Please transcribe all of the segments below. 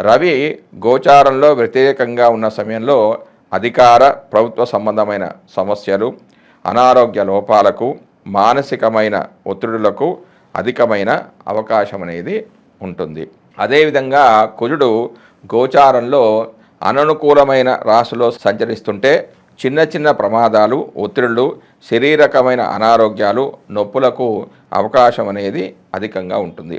రవి గోచారంలో వ్యతిరేకంగా ఉన్న సమయంలో అధికార ప్రభుత్వ సంబంధమైన సమస్యలు అనారోగ్య లోపాలకు మానసికమైన ఒత్తిడులకు అధికమైన అవకాశం అనేది ఉంటుంది. అదేవిధంగా కుజుడు గోచారంలో అననుకూలమైన రాశిలో సంచరిస్తుంటే చిన్న చిన్న ప్రమాదాలు ఒత్తిడులు శరీరకమైన అనారోగ్యాలు నొప్పులకు అవకాశం అనేది అధికంగా ఉంటుంది.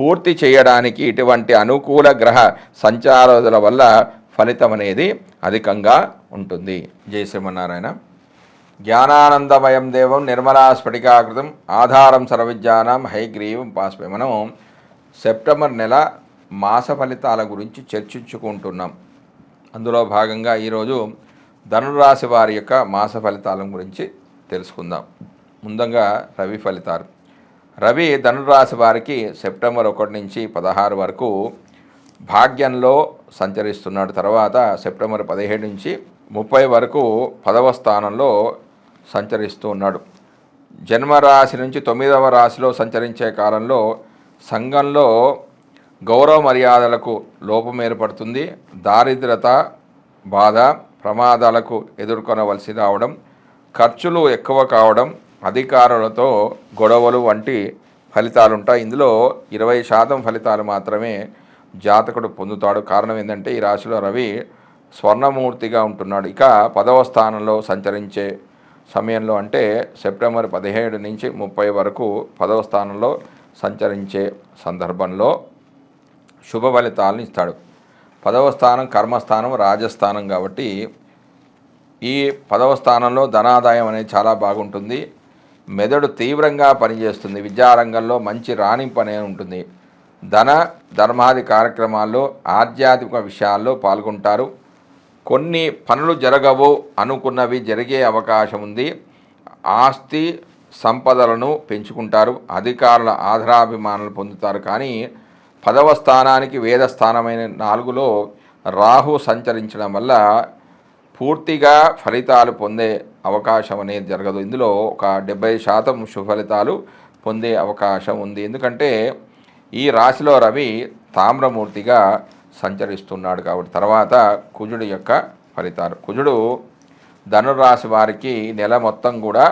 పూర్తి చేయడానికి ఇటువంటి అనుకూల గ్రహ సంచారాల వల్ల ఫలితం అనేది అధికంగా ఉంటుంది. జై శ్రీమన్నారాయణ. జ్ఞానానందమయం దేవం నిర్మలా స్ఫటికాకృతం ఆధారం సర్వవిజ్ఞానం హైగ్రీవం పాస్పై మనం సెప్టెంబర్ నెల మాస ఫలితాల గురించి చర్చించుకుంటున్నాం. అందులో భాగంగా ఈరోజు ధనురాశి వారి యొక్క మాస ఫలితాల గురించి తెలుసుకుందాం. ముందంగా రవి ఫలితాలు. రవి ధనురాశి వారికి సెప్టెంబర్ ఒకటి నుంచి పదహారు వరకు భాగ్యంలో సంచరిస్తున్నాడు. తర్వాత సెప్టెంబర్ పదిహేడు నుంచి ముప్పై వరకు పదవ స్థానంలో సంచరిస్తూ ఉన్నాడు. జన్మరాశి నుంచి తొమ్మిదవ రాశిలో సంచరించే కాలంలో సంఘంలో గౌరవ మర్యాదలకు లోపం ఏర్పడుతుంది. దారిద్రత బాధ ప్రమాదాలకు ఎదుర్కొనవలసి రావడం ఖర్చులు ఎక్కువ కావడం అధికారులతో గొడవలు వంటి ఫలితాలు ఉంటాయి ఇందులో ఇరవై శాతం ఫలితాలు మాత్రమే జాతకుడు పొందుతాడు. కారణం ఏంటంటే ఈ రాశిలో రవి స్వర్ణమూర్తిగా ఉంటున్నాడు. ఇక పదవ స్థానంలో సంచరించే సమయంలో అంటే సెప్టెంబర్ పదిహేడు నుంచి ముప్పై వరకు పదవ స్థానంలో సంచరించే సందర్భంలో శుభ ఫలితాలను ఇస్తాడు. పదవ స్థానం కర్మస్థానం రాజస్థానం కాబట్టి ఈ పదవ స్థానంలో ధనాదాయం అనేది చాలా బాగుంటుంది. మెదడు తీవ్రంగా పనిచేస్తుంది. విద్యారంగంలో మంచి రాణింపు అనేది ఉంటుంది. ధన ధర్మాది కార్యక్రమాల్లో ఆధ్యాత్మిక విషయాల్లో పాల్గొంటారు. కొన్ని పనులు జరగవు అనుకున్నవి జరిగే అవకాశం ఉంది. ఆస్తి సంపదలను పెంచుకుంటారు. అధికారుల ఆధారాభిమానాలు పొందుతారు. కానీ పదవ స్థానానికి వేద స్థానమైన నాలుగులో రాహు సంచరించడం వల్ల పూర్తిగా ఫలితాలు పొందే అవకాశం అనేది జరగదు. ఇందులో ఒక డెబ్బై శాతం సుఫలితాలు పొందే అవకాశం ఉంది. ఎందుకంటే ఈ రాశిలో రవి తామ్రమూర్తిగా సంచరిస్తున్నాడు కాబట్టి తర్వాత కుజుడు యొక్క ఫలితాలు. కుజుడు ధనురాశి వారికి నెల మొత్తం కూడా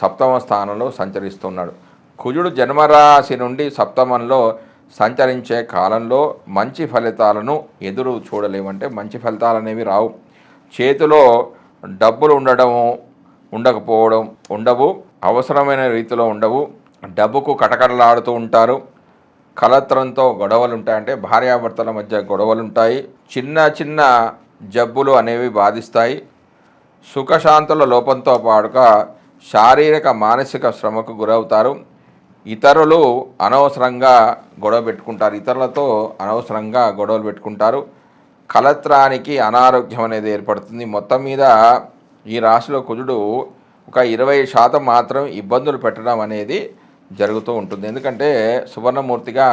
సప్తమ స్థానంలో సంచరిస్తున్నాడు. కుజుడు జన్మరాశి నుండి సప్తమంలో సంచరించే కాలంలో మంచి ఫలితాలను ఎదురు చూడలేమంటే మంచి ఫలితాలు అనేవి రావు. చేతిలో డబ్బులు ఉండడము ఉండకపోవడం ఉండవు అవసరమైన రీతిలో ఉండవు. డబ్బుకు కటకటలాడుతూ ఉంటారు. కలత్రంతో గొడవలు ఉంటాయంటే భార్యాభర్తల మధ్య గొడవలు ఉంటాయి చిన్న చిన్న జబ్బులు అనేవి బాధిస్తాయి. సుఖశాంతుల లోపంతో పాటుగా శారీరక మానసిక శ్రమకు గురవుతారు. ఇతరులు అనవసరంగా గొడవ పెట్టుకుంటారు. ఇతరులతో అనవసరంగా గొడవలు పెట్టుకుంటారు. కలత్రానికి అనారోగ్యం అనేది ఏర్పడుతుంది. మొత్తం మీద ఈ రాశిలో కుజుడు ఒక ఇరవై శాతం మాత్రం ఇబ్బందులు పెట్టడం అనేది జరుగుతూ ఉంటుంది. ఎందుకంటే సువర్ణమూర్తిగా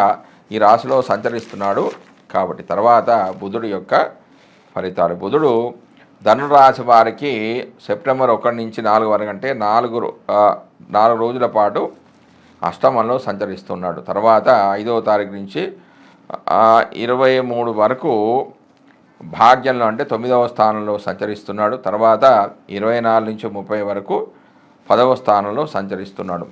ఈ రాశిలో సంచరిస్తున్నాడు కాబట్టి తర్వాత బుధుడు యొక్క ఫలితాలు. బుధుడు ధనురాశి వారికి సెప్టెంబర్ ఒకటి నుంచి నాలుగు వరకు అంటే నాలుగు నాలుగు రోజుల పాటు అష్టమంలో సంచరిస్తున్నాడు. తర్వాత ఐదవ తారీఖు నుంచి ఇరవై మూడు వరకు భాగ్యంలో అంటే తొమ్మిదవ స్థానంలో సంచరిస్తున్నాడు. తర్వాత ఇరవై నాలుగు నుంచి ముప్పై వరకు పదవ స్థానంలో సంచరిస్తున్నాడు.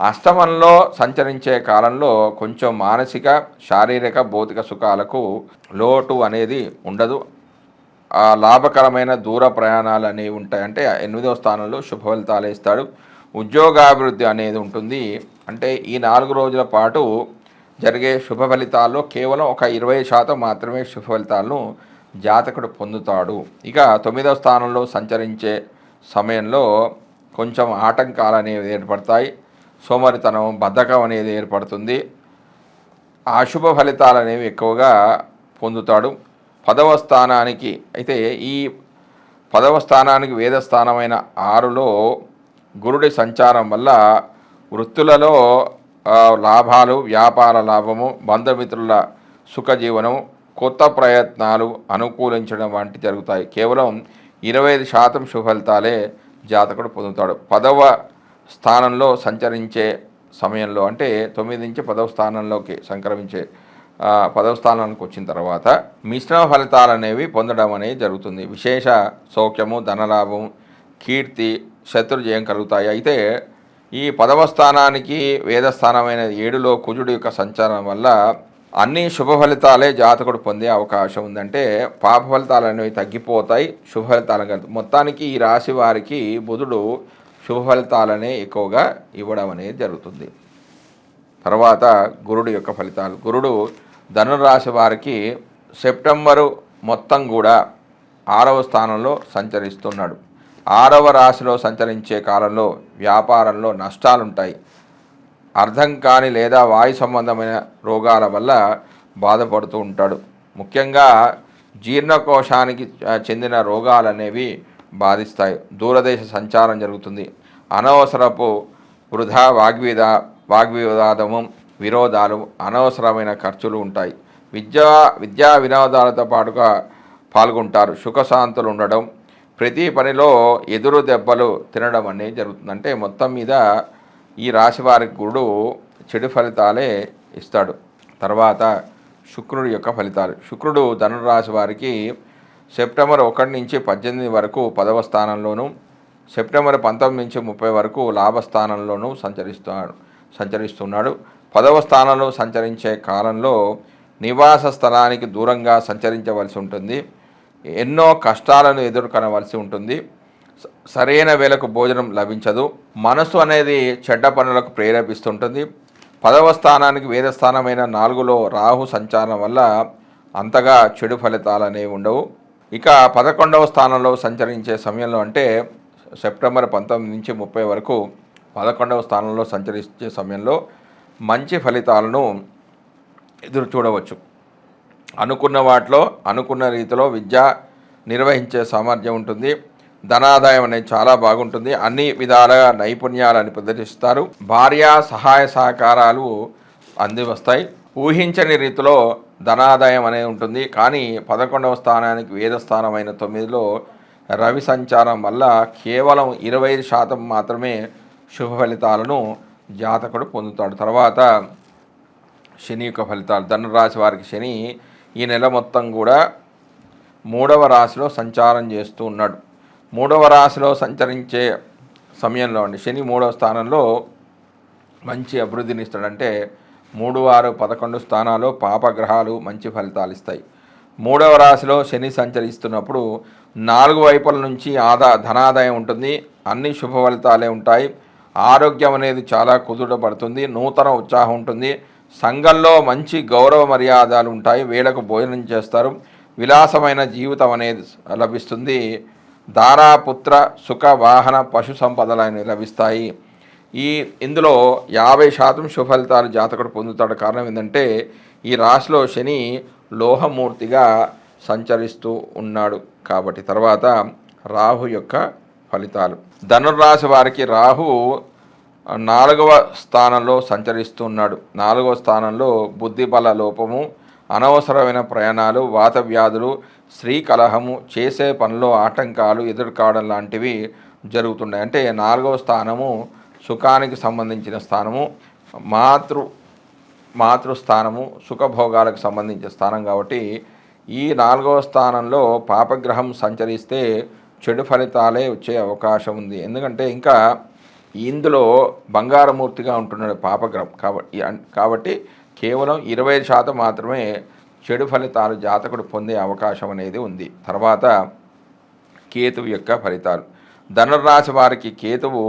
అష్టమంలో సంచరించే కాలంలో కొంచెం మానసిక శారీరక భౌతిక సుఖాలకు లోటు అనేది ఉండదు. లాభకరమైన దూర ప్రయాణాలు అనేవి ఉంటాయి. అంటే ఎనిమిదవ స్థానంలో శుభ ఫలితాలు ఇస్తాడు. ఉద్యోగాభివృద్ధి అనేది ఉంటుంది. అంటే ఈ నాలుగు రోజుల పాటు జరిగే శుభ ఫలితాల్లో కేవలం ఒక ఇరవై శాతం మాత్రమే శుభ ఫలితాలను జాతకుడు పొందుతాడు. ఇక తొమ్మిదవ స్థానంలో సంచరించే సమయంలో కొంచెం ఆటంకాలు అనేవి ఏర్పడతాయి. సోమరితనం బద్ధకం అనేది ఏర్పడుతుంది. అశుభ ఫలితాలు అనేవి ఎక్కువగా పొందుతాడు. పదవ స్థానానికి అయితే ఈ పదవ స్థానానికి వేద స్థానమైన ఆరులో గురుడి సంచారం వల్ల వృత్తులలో లాభాలు వ్యాపార లాభము బంధుమిత్రుల సుఖజీవనం కొత్త ప్రయత్నాలు అనుకూలించడం వంటి జరుగుతాయి. కేవలం ఇరవై ఐదు శాతం శుభఫలితాలే జాతకుడు పొందుతాడు. పదవ స్థానంలో సంచరించే సమయంలో అంటే తొమ్మిది నుంచి పదవ స్థానంలోకి సంక్రమించే పదవ స్థానానికి వచ్చిన తర్వాత మిశ్రమ ఫలితాలు అనేవి పొందడం అనేది జరుగుతుంది. విశేష సౌఖ్యము ధనలాభం కీర్తి శత్రుజయం కలుగుతాయి. అయితే ఈ పదవ స్థానానికి వేదస్థానమైన ఏడులో కుజుడు యొక్క సంచారం వల్ల అన్ని శుభ ఫలితాలే జాతకుడు పొందే అవకాశం ఉందంటే పాప ఫలితాలు అనేవి తగ్గిపోతాయి శుభ ఫలితాలు కలుగుతాయి. మొత్తానికి ఈ రాశి వారికి బుధుడు శుభ ఫలితాలనే ఎక్కువగా ఇవ్వడం అనేది జరుగుతుంది. తర్వాత గురుడు యొక్క ఫలితాలు. గురుడు ధనురాశి వారికి సెప్టెంబరు మొత్తం కూడా ఆరవ స్థానంలో సంచరిస్తున్నాడు. ఆరవ రాశిలో సంచరించే కాలంలో వ్యాపారంలో నష్టాలుంటాయి. అర్థం కాని లేదా వాయు సంబంధమైన రోగాల వల్ల బాధపడుతూ ఉంటాడు. ముఖ్యంగా జీర్ణకోశానికి చెందిన రోగాలు అనేవి బాధిస్తాయి. దూరదేశ సంచారం జరుగుతుంది. అనవసరపు వృధా వాగ్విద వాగ్వివాదము విరోధాలు అనవసరమైన ఖర్చులు ఉంటాయి. విద్యా విద్యా వినోదాలతో పాటుగా పాల్గొంటారు. సుఖశాంతులు ఉండడం ప్రతి పనిలో ఎదురు దెబ్బలు తినడం అనేది జరుగుతుంది అంటే మొత్తం మీద ఈ రాశి వారికి గురుడు చెడు ఫలితాలే ఇస్తాడు. తర్వాత శుక్రుడి యొక్క ఫలితాలు. శుక్రుడు ధనురాశి వారికి సెప్టెంబర్ ఒకటి నుంచి పద్దెనిమిది వరకు పదవ స్థానంలోనూ సెప్టెంబర్ పంతొమ్మిది నుంచి ముప్పై వరకు లాభస్థానంలోనూ సంచరిస్తున్నాడు సంచరిస్తున్నాడు. పదవ స్థానంలో సంచరించే కాలంలో నివాస స్థలానికి దూరంగా సంచరించవలసి ఉంటుంది. ఎన్నో కష్టాలను ఎదుర్కొనవలసి ఉంటుంది. సరైన వేళకు భోజనం లభించదు. మనసు అనేది చెడ్డ పనులకు ప్రేరేపిస్తుంటుంది. పదవ స్థానానికి వేద స్థానమైన నాలుగులో రాహు సంచారం వల్ల అంతగా చెడు ఫలితాలు అనేవి ఉండవు. ఇక పదకొండవ స్థానంలో సంచరించే సమయంలో అంటే సెప్టెంబర్ పంతొమ్మిది నుంచి ముప్పై వరకు పదకొండవ స్థానంలో సంచరించే సమయంలో మంచి ఫలితాలను ఎదురు చూడవచ్చు. అనుకున్న వాటిలో అనుకున్న రీతిలో విద్య నిర్వహించే సామర్థ్యం ఉంటుంది. ధనాదాయం అనేది చాలా బాగుంటుంది. అన్ని విధాలుగా నైపుణ్యాలను ప్రదర్శిస్తారు. భార్య సహాయ సహకారాలు అంది వస్తాయి ఊహించని రీతిలో ధనాదాయం అనేది ఉంటుంది. కానీ పదకొండవ స్థానానికి వేద స్థానమైన తొమ్మిదిలో రవి సంచారం వల్ల కేవలం ఇరవై ఐదు శాతం మాత్రమే శుభ ఫలితాలను జాతకుడు పొందుతాడు. తర్వాత శని యొక్క ఫలితాలు. ధనురాశి వారికి శని ఈ నెల మొత్తం కూడా మూడవ రాశిలో సంచారం చేస్తూ ఉన్నాడు. మూడవ రాశిలో సంచరించే సమయంలో అండి. శని మూడవ స్థానంలో మంచి అభివృద్ధిని ఇస్తాడంటే మూడు ఆరు పదకొండు స్థానాలు పాపగ్రహాలు మంచి ఫలితాలు ఇస్తాయి. మూడవ రాశిలో శని సంచరిస్తున్నప్పుడు నాలుగు వైపుల నుంచి ఆదా ధనాదాయం ఉంటుంది అన్ని శుభ ఫలితాలే ఉంటాయి. ఆరోగ్యం అనేది చాలా కుదుటపడుతుంది నూతన ఉత్సాహం ఉంటుంది. సంఘంలో మంచి గౌరవ మర్యాదలు ఉంటాయి వేళకు భోజనం చేస్తారు. విలాసమైన జీవితం అనేది లభిస్తుంది. దారాపుత్ర సుఖ వాహన పశు సంపదలు లభిస్తాయి. ఈ ఇందులో యాభై శాతం సుఫలితాలు జాతకుడు పొందుతాడు. కారణం ఏంటంటే ఈ రాశిలో శని లోహమూర్తిగా సంచరిస్తూ ఉన్నాడు. కాబట్టి తర్వాత రాహు యొక్క ఫలితాలు. ధనుర్రాశి వారికి రాహు నాలుగవ స్థానంలో సంచరిస్తూ ఉన్నాడు. నాలుగవ స్థానంలో బుద్ధిబల లోపము అనవసరమైన ప్రయాణాలు వాత వ్యాధులు స్త్రీ కలహము చేసే పనిలో ఆటంకాలు ఎదుర్కోవడం లాంటివి జరుగుతున్నాయి అంటే నాలుగవ స్థానము సుఖానికి సంబంధించిన స్థానము మాతృ మాతృస్థానము సుఖభోగాలకు సంబంధించిన స్థానం కాబట్టి ఈ నాలుగవ స్థానంలో పాపగ్రహం సంచరిస్తే చెడు ఫలితాలే వచ్చే అవకాశం ఉంది. ఎందుకంటే ఇంకా ఇందులో బంగారమూర్తిగా ఉంటున్నాడు పాపగ్రహం కాబట్టి కాబట్టి కేవలం ఇరవై శాతం మాత్రమే చెడు ఫలితాలు జాతకుడు పొందే అవకాశం అనేది ఉంది. తర్వాత కేతువు యొక్క ఫలితాలు. ధనుర్రాశి వారికి కేతువు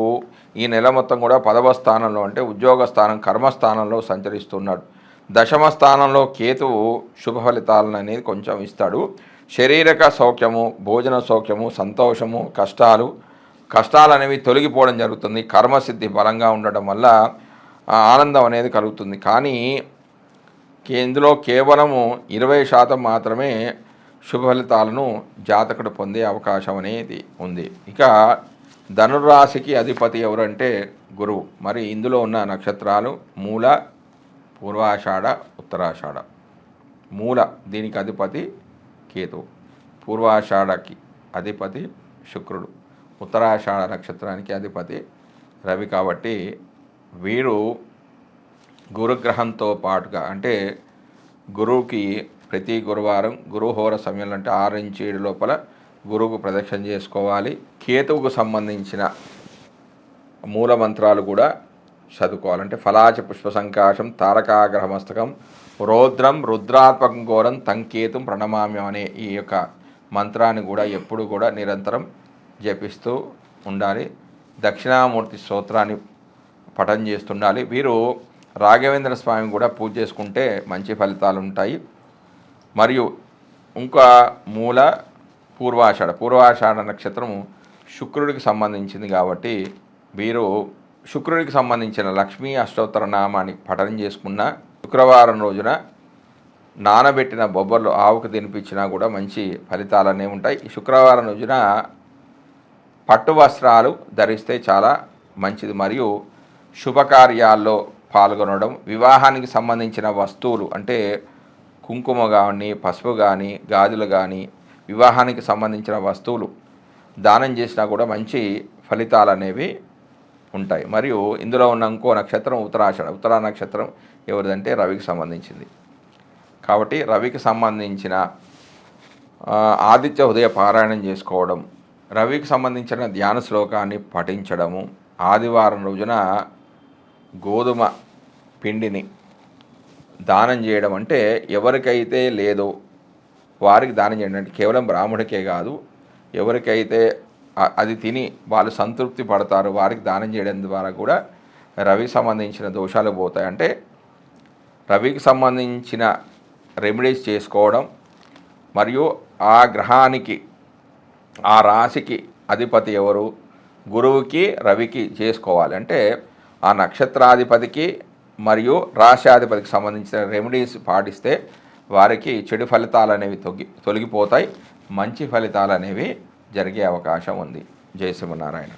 ఈ నెల మొత్తం కూడా పదవ స్థానంలో అంటే ఉద్యోగ స్థానం కర్మస్థానంలో సంచరిస్తున్నాడు. దశమ స్థానంలో కేతువు శుభ ఫలితాలను అనేది కొంచెం ఇస్తాడు. శారీరక సౌఖ్యము భోజన సౌఖ్యము సంతోషము కష్టాలు కష్టాలు అనేవి తొలగిపోవడం జరుగుతుంది. కర్మసిద్ధి బలంగా ఉండడం వల్ల ఆనందం అనేది కలుగుతుంది. కానీ ఇందులో కేవలము ఇరవై శాతం మాత్రమే శుభఫలితాలను జాతకుడు పొందే అవకాశం అనేది ఉంది. ఇక ధనుర్రాశికి అధిపతి ఎవరంటే గురువు. మరి ఇందులో ఉన్న నక్షత్రాలు మూల పూర్వాషాఢ ఉత్తరాషాఢ. మూల దీనికి అధిపతి కేతువు. పూర్వాషాఢకి అధిపతి శుక్రుడు. ఉత్తరాషాఢ నక్షత్రానికి అధిపతి రవి కాబట్టి వీరు గురుగ్రహంతో పాటుగా అంటే గురువుకి ప్రతి గురువారం గురుహోర సమయంలో అంటే ఆరు నుంచి ఏడు లోపల గురువుకు ప్రదక్షిణ చేసుకోవాలి. కేతువుకు సంబంధించిన మూల మంత్రాలు కూడా చదువుకోవాలంటే ఫలాచ పుష్ప సంకాశం తారకాగ్రహమస్తకం రౌద్రం రుద్రాత్మకం ఘోరం తంకేతం ప్రణమామ్యం అనే ఈ యొక్క మంత్రాన్ని కూడా ఎప్పుడు కూడా నిరంతరం జపిస్తూ ఉండాలి. దక్షిణామూర్తి స్తోత్రాన్ని పఠం చేస్తుండాలి. వీరు రాఘవేంద్ర స్వామి కూడా పూజ చేసుకుంటే మంచి ఫలితాలు ఉంటాయి మరియు ఇంకా మూల పూర్వాషాఢ పూర్వాషాఢ నక్షత్రము శుక్రుడికి సంబంధించింది కాబట్టి వీరు శుక్రుడికి సంబంధించిన లక్ష్మీ అష్టోత్తర నామాన్ని పఠనం చేసుకున్న శుక్రవారం రోజున నానబెట్టిన బొబ్బర్లు ఆవుకు తినిపించినా కూడా మంచి ఫలితాలనే ఉంటాయి. ఈ శుక్రవారం రోజున పట్టు వస్త్రాలు ధరిస్తే చాలా మంచిది. మరియు శుభకార్యాల్లో పాల్గొనడం వివాహానికి సంబంధించిన వస్తువులు అంటే కుంకుమ కానీ పసుపు కానీ గాజులు కానీ వివాహానికి సంబంధించిన వస్తువులు దానం చేసినా కూడా మంచి ఫలితాలు అనేవి ఉంటాయి. మరియు ఇందులో ఉన్న ఇంకో నక్షత్రం ఉత్తరాషాఢ. ఉత్తరా నక్షత్రం ఎవరిదంటే రవికి సంబంధించింది. కాబట్టి రవికి సంబంధించిన ఆదిత్య ఉదయ పారాయణం చేసుకోవడం రవికి సంబంధించిన ధ్యాన శ్లోకాన్ని పఠించడము ఆదివారం రోజున గోధుమ పిండిని దానం చేయడం అంటే ఎవరికైతే లేదో వారికి దానం చేయడం అంటే కేవలం బ్రాహ్మడికే కాదు ఎవరికైతే అది తిని వాళ్ళు సంతృప్తి పడతారు వారికి దానం చేయడం ద్వారా కూడా రవికి సంబంధించిన దోషాలు పోతాయి. అంటే రవికి సంబంధించిన రెమెడీస్ చేసుకోవడం మరియు ఆ గ్రహానికి ఆ రాశికి అధిపతి ఎవరు? గురువుకి రవికి చేసుకోవాలి. అంటే ఆ నక్షత్రాధిపతికి మరియు రాష్ట్రాధిపతికి సంబంధించిన రెమెడీస్ పాటిస్తే వారికి చెడు ఫలితాలు అనేవి తొగి తొలగిపోతాయి. మంచి ఫలితాలు అనేవి జరిగే అవకాశం ఉంది. జయ శ్రీమన్నారాయణ.